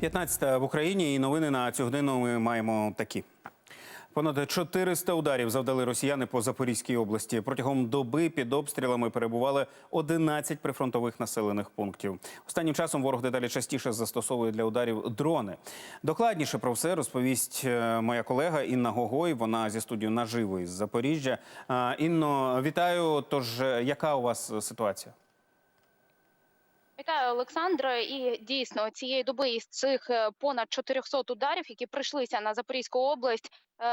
15 в Україні і новини на цю годину ми маємо такі. Понад 400 ударів завдали росіяни по Запорізькій області. Протягом доби під обстрілами перебували 11 прифронтових населених пунктів. Останнім часом ворог дедалі частіше застосовує для ударів дрони. Докладніше про все розповість е, моя колега Інна Гогой. Вона зі студією наживо із Запоріжжя. Е, Інно, вітаю. Тож, е, яка у вас ситуація? Вітаю, Олександре. І дійсно цієї доби із цих е, понад 400 ударів, які прийшлися на Запорізьку область,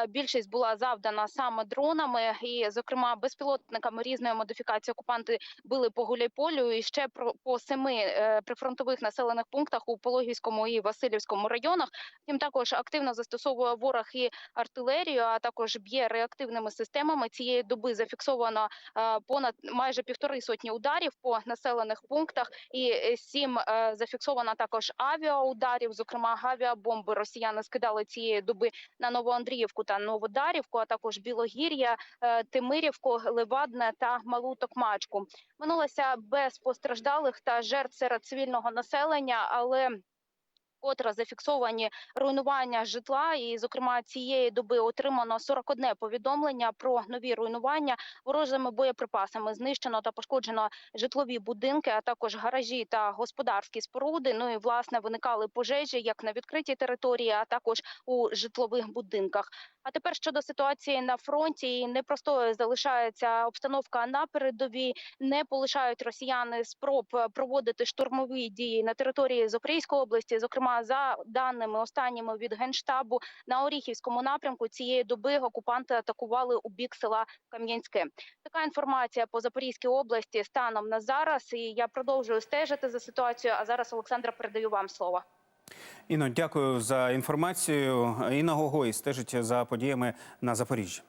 більшість була завдана саме дронами, і, зокрема, безпілотниками різної модифікації окупанти били по Гуляйполю і ще по семи е, прифронтових населених пунктах у Пологівському і Васильівському районах. Втім, також активно застосовує ворог і артилерію, а також б'є реактивними системами. Цієї доби зафіксовано е, понад майже півтори сотні ударів по населених пунктах і е, сім е, зафіксовано також авіаударів. Зокрема, авіабомби росіяни скидали цієї доби на Новоандріївку та Новодарівку, а також Білогір'я, е, Тимирівку, Левадне та Малу Токмачку. Минулося без постраждалих та жертв серед цивільного населення, але Котре зафіксовані руйнування житла, і зокрема цієї доби отримано 41 повідомлення про нові руйнування ворожими боєприпасами. Знищено та пошкоджено житлові будинки, а також гаражі та господарські споруди. Ну і власне виникали пожежі як на відкритій території, а також у житлових будинках. А тепер щодо ситуації на фронті, і непростою залишається обстановка на передовій. Не полишають росіяни спроб проводити штурмові дії на території Запорізької області. Зокрема, за даними останніми від генштабу на Оріхівському напрямку цієї доби окупанти атакували у бік села Кам'янське. Така інформація по Запорізькій області станом на зараз. І я продовжую стежити за ситуацією. А зараз Олександра передаю вам слово. Інно, дякую за інформацію. Інна Гогой стежить за подіями на Запоріжжі.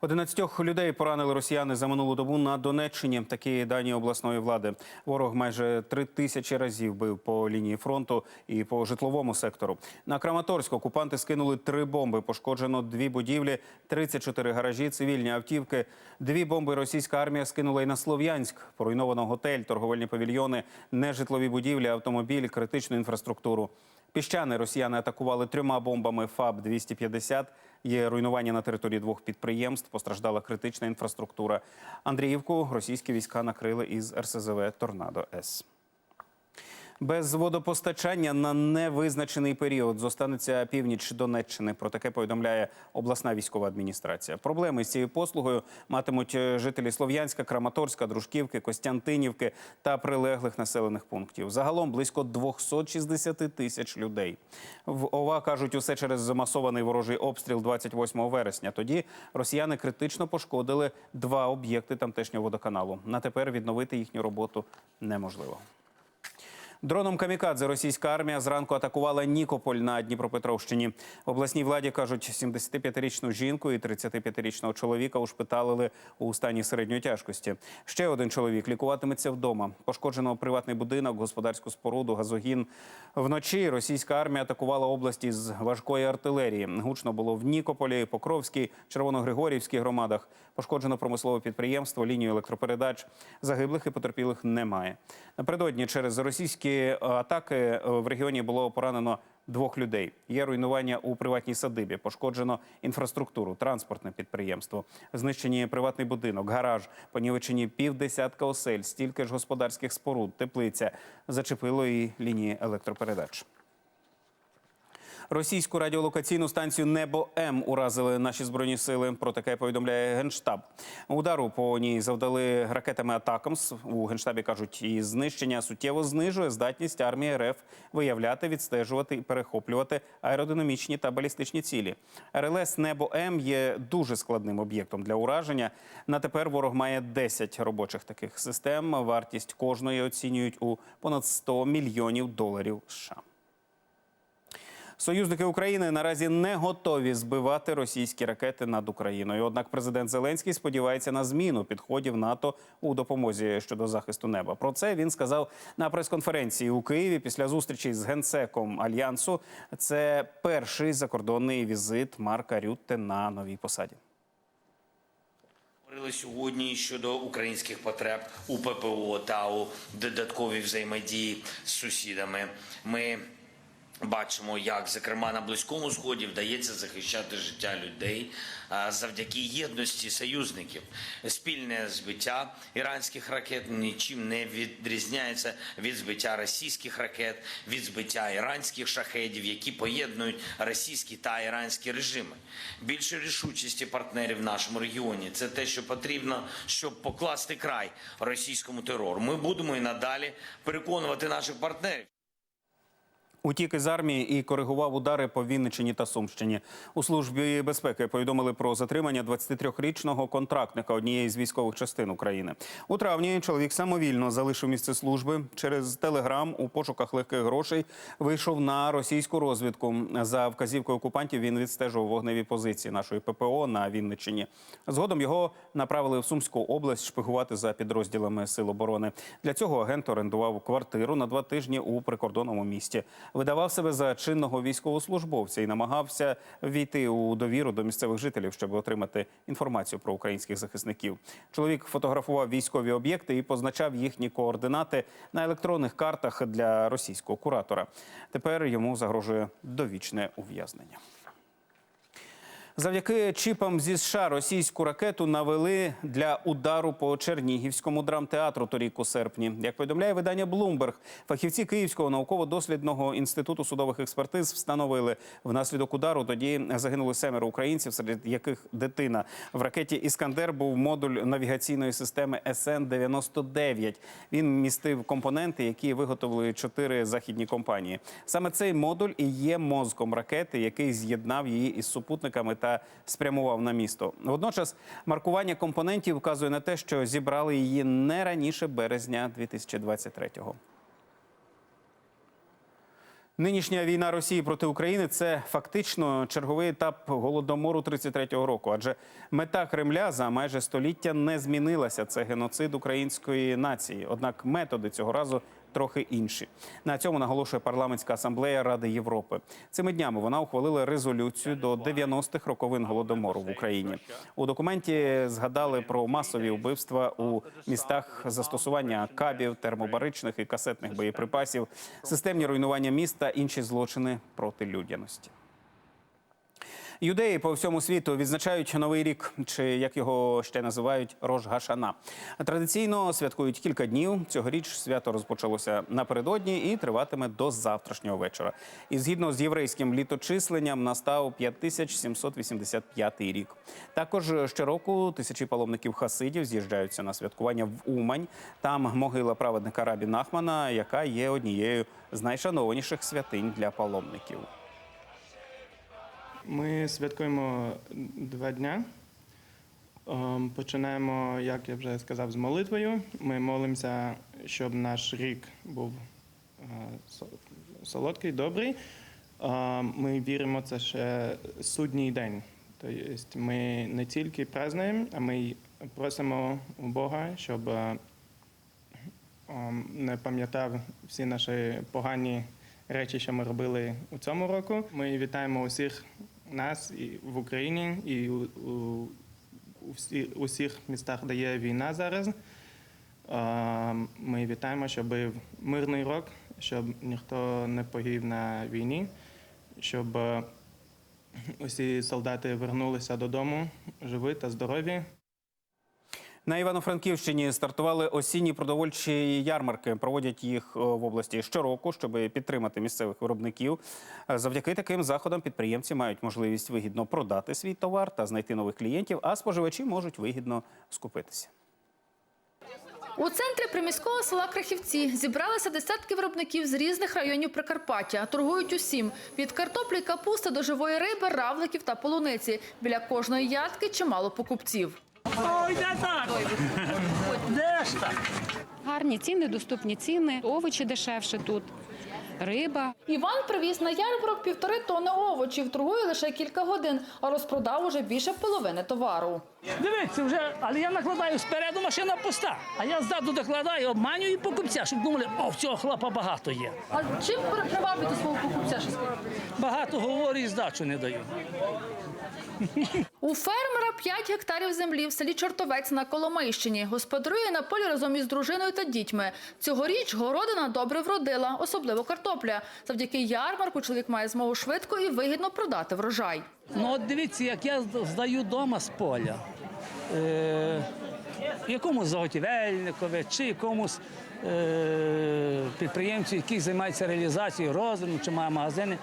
11 людей поранили росіяни за минулу добу на Донеччині. Такі дані обласної влади. Ворог майже три тисячі разів бив по лінії фронту і по житловому сектору. На Краматорськ окупанти скинули три бомби. Пошкоджено дві будівлі, 34 гаражі, цивільні автівки. Дві бомби російська армія скинула і на Слов'янськ. Поруйновано готель, торговельні павільйони, нежитлові будівлі, автомобілі, критичну інфраструктуру. Піщани росіяни атакували трьома бомбами ФАБ-250. Є руйнування на території двох підприємств. Постраждала критична інфраструктура. Андріївку російські війська накрили із РСЗВ Торнадо С. Без водопостачання на невизначений період зостанеться північ Донеччини. Про таке повідомляє обласна військова адміністрація. Проблеми з цією послугою матимуть е, жителі Слов'янська, Краматорська, Дружківки, Костянтинівки та прилеглих населених пунктів. Загалом близько 260 тисяч людей. В ОВА кажуть, усе через масований ворожий обстріл 28 вересня. Тоді росіяни критично пошкодили два об'єкти тамтешнього водоканалу. На тепер відновити їхню роботу неможливо. Дроном камікадзе російська армія зранку атакувала Нікополь на Дніпропетровщині. В обласній владі кажуть, 75-річну жінку і 35-річного чоловіка ушпиталили у стані середньої тяжкості. Ще один чоловік лікуватиметься вдома. Пошкоджено приватний будинок, господарську споруду, газогін. Вночі російська армія атакувала області з важкої артилерії. Гучно було в Нікополі, Покровській, Червоногригорівській громадах. Пошкоджено промислове підприємство, лінію електропередач. Загиблих і потерпілих немає. Напередодні через російські атаки е, в регіоні було поранено двох людей. Є руйнування у приватній садибі, пошкоджено інфраструктуру, транспортне підприємство, знищені приватний будинок, гараж, понівечені півдесятка осель, стільки ж господарських споруд, теплиця. Зачепило і лінії електропередач. Російську радіолокаційну станцію Небо М уразили наші збройні сили. Про таке повідомляє генштаб. Удару по ній завдали ракетами Атакамс. У генштабі кажуть, її знищення суттєво знижує здатність армії РФ виявляти, відстежувати і перехоплювати аеродинамічні та балістичні цілі. РЛС Небо М є дуже складним об'єктом для ураження. На тепер ворог має 10 робочих таких систем. Вартість кожної оцінюють у понад 100 мільйонів доларів США. Союзники України наразі не готові збивати російські ракети над Україною. Однак президент Зеленський сподівається на зміну підходів НАТО у допомозі щодо захисту неба. Про це він сказав на прес-конференції у Києві після зустрічі з генсеком альянсу. Це перший закордонний візит Марка Рютте на новій посаді. Говорили сьогодні щодо українських потреб у ППО та у додатковій взаємодії з сусідами. Ми Бачимо, як зокрема на близькому сході вдається захищати життя людей завдяки єдності союзників. Спільне збиття іранських ракет нічим не відрізняється від збиття російських ракет, від збиття іранських шахедів, які поєднують російські та іранські режими. Більше рішучості партнерів в нашому регіоні це те, що потрібно, щоб покласти край російському терору. Ми будемо і надалі переконувати наших партнерів. Утік із армії і коригував удари по Вінниччині та Сумщині. У службі безпеки повідомили про затримання 23-річного контрактника однієї з військових частин України. У травні чоловік самовільно залишив місце служби. Через телеграм у пошуках легких грошей вийшов на російську розвідку. За вказівкою окупантів він відстежував вогневі позиції нашої ППО на Вінниччині. Згодом його направили в Сумську область шпигувати за підрозділами Сил оборони. Для цього агент орендував квартиру на два тижні у прикордонному місті. Видавав себе за чинного військовослужбовця і намагався війти у довіру до місцевих жителів, щоб отримати інформацію про українських захисників. Чоловік фотографував військові об'єкти і позначав їхні координати на електронних картах для російського куратора. Тепер йому загрожує довічне ув'язнення. Завдяки чіпам зі США російську ракету навели для удару по Чернігівському драмтеатру торік у серпні. Як повідомляє видання Bloomberg, фахівці Київського науково-дослідного інституту судових експертиз встановили внаслідок удару. Тоді загинули семеро українців, серед яких дитина в ракеті Іскандер був модуль навігаційної системи СН 99 Він містив компоненти, які виготовили чотири західні компанії. Саме цей модуль і є мозком ракети, який з'єднав її із супутниками та спрямував на місто. Водночас маркування компонентів вказує на те, що зібрали її не раніше березня 2023-го. Нинішня війна Росії проти України це фактично черговий етап голодомору 33-го року. Адже мета Кремля за майже століття не змінилася. Це геноцид української нації. Однак методи цього разу трохи інші. На цьому наголошує парламентська асамблея Ради Європи. Цими днями вона ухвалила резолюцію до 90-х роковин голодомору в Україні. У документі згадали про масові вбивства у містах застосування кабів, термобаричних і касетних боєприпасів, системні руйнування міст та інші злочини проти людяності. Юдеї по всьому світу відзначають новий рік, чи як його ще називають Рож Гашана. Традиційно святкують кілька днів. Цьогоріч свято розпочалося напередодні і триватиме до завтрашнього вечора. І згідно з єврейським літочисленням настав 5785 рік. Також щороку тисячі паломників хасидів з'їжджаються на святкування в Умань. Там могила праведника Рабі Нахмана, яка є однією з найшанованіших святинь для паломників. Ми святкуємо два дня. Ем, Починаємо, як я вже сказав, з молитвою. Ми молимося, щоб наш рік був е, солодкий, добрий. Ем, Ми віримо, це ще судній день. Тобто ми не тільки празднуємо, а ми просимо у Бога, щоб е, ем, не пам'ятав всі наші погані речі, що ми робили у цьому року. Ми вітаємо усіх нас і в Україні і у, у, у всіх містах, де є війна зараз. Ми вітаємо, щоб мирний рок, щоб ніхто не погиб на війні, щоб усі солдати вернулися додому живі та здорові. На Івано-Франківщині стартували осінні продовольчі ярмарки. Проводять їх е, в області щороку, щоб підтримати місцевих виробників. Е, Завдяки таким заходам підприємці мають можливість вигідно продати свій товар та знайти нових клієнтів, а споживачі можуть вигідно скупитися. У центрі приміського села Крахівці зібралися десятки виробників з різних районів Прикарпаття. Торгують усім – від картоплі, капусти до живої риби, равликів та полуниці. Біля кожної ядки чимало покупців. Ой, де так? Де ж так? Гарні ціни, доступні ціни, овочі дешевше тут, риба. Іван привіз на ярмарок півтори тонни овочів. Торгує лише кілька годин, а розпродав уже більше половини товару. Дивіться, вже, але я накладаю спереду машина пуста, а я ззаду докладаю, обманюю покупця, щоб думали, о, в цього хлопа багато є. А чим привабити свого покупця? Багато говорю і здачу не даю. У фермера 5 гектарів землі в селі Чортовець на Коломийщині. Господарює на полі разом із дружиною та дітьми. Цьогоріч городина добре вродила, особливо картопля. Завдяки ярмарку чоловік має змогу швидко і вигідно продати врожай. Ну от дивіться, як я здаю дома з поля. Е, якомусь заготівельникові чи якомусь е, підприємцю, який займається реалізацією роздрібну чи має магазини,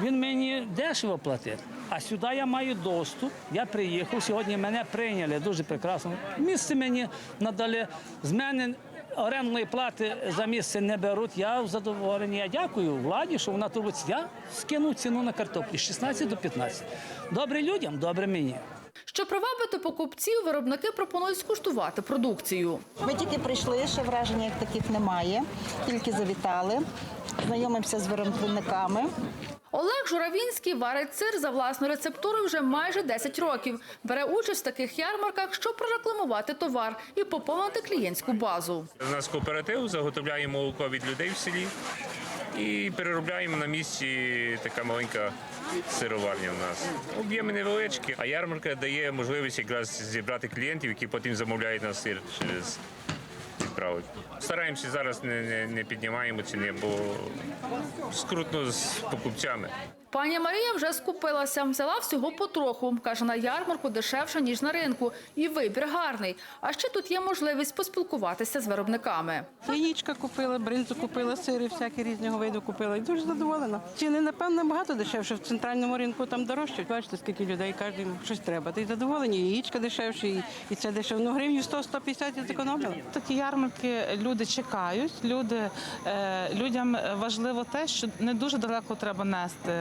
він мені дешево платить. А сюди я маю доступ. Я приїхав, сьогодні мене прийняли дуже прекрасно. Місце мені надали. З мене орендної плати за місце не беруть. Я задоволений. Я дякую владі, що вона турбується. Я скинув ціну на картоплі з 16 до 15. Добре людям, добре мені. Щоб привабити покупців, виробники пропонують скуштувати продукцію. Ми тільки прийшли, ще враження як таких немає. Тільки завітали, знайомимося з виробниками. Олег Журавінський варить сир за власною рецептурою вже майже 10 років. Бере участь в таких ярмарках, щоб прорекламувати товар і поповнити клієнтську базу. У нас кооператив, заготовляємо молоко від людей в селі і переробляємо на місці така маленька сироварня в нас. Об'єми невеличкі, а ярмарка дає можливість якраз зібрати клієнтів, які потім замовляють на сир через відправок. Стараємося зараз не, не, не піднімаємо ціни, бо скрутно з покупцями. Пані Марія вже скупилася, взяла всього потроху. Каже, на ярмарку дешевше, ніж на ринку. І вибір гарний. А ще тут є можливість поспілкуватися з виробниками. Яєчка купила, бринзу купила, сири всякі різного виду купила і дуже задоволена. Ціни, напевно, багато дешевше. В центральному ринку там дорожче. Бачите, скільки людей, кожен щось треба. Та й задоволені, яєчка дешевше, і, і це дешевше. Ну, гривню 100-150 я зекономила. Такі ярмарки люди чекають. Люди, е, людям важливо те, що не дуже далеко треба нести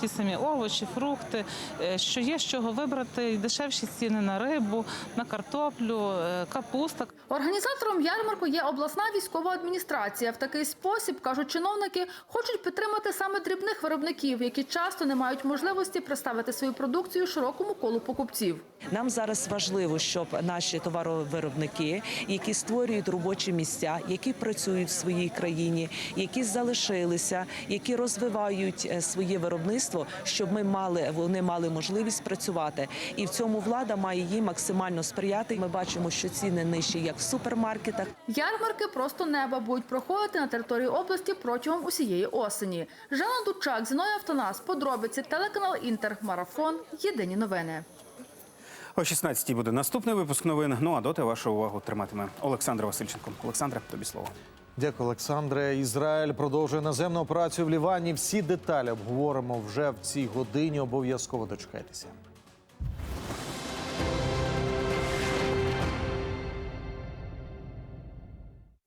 ті самі овочі, фрукти, е, що є з чого вибрати, і дешевші ціни на рибу, на картоплю, е, капуста. Організатором ярмарку є обласна військова адміністрація. В такий спосіб, кажуть чиновники, хочуть підтримати саме дрібних виробників, які часто не мають можливості представити свою продукцію широкому колу покупців. Нам зараз важливо, щоб наші товаровиробники, які створюють робочі місця, які працюють в своїй країні, які залишилися, які розвивають е, своє виробництво, щоб ми мали вони мали можливість працювати. І в цьому влада має їм максимально сприяти. Ми бачимо, що ціни нижчі, як в супермаркетах. Ярмарки просто неба будуть проходити на території області протягом усієї осені. Жанна Дучак, Зіноя Автонас, подробиці, телеканал Інтер, Марафон. Єдині новини. О 16-й буде наступний випуск новин. Ну а доти вашу увагу триматиме Олександр Васильченко. Олександре, тобі слово. Дякую, Олександре. Ізраїль продовжує наземну операцію в Лівані. Всі деталі обговоримо вже в цій годині. Обов'язково дочекайтеся.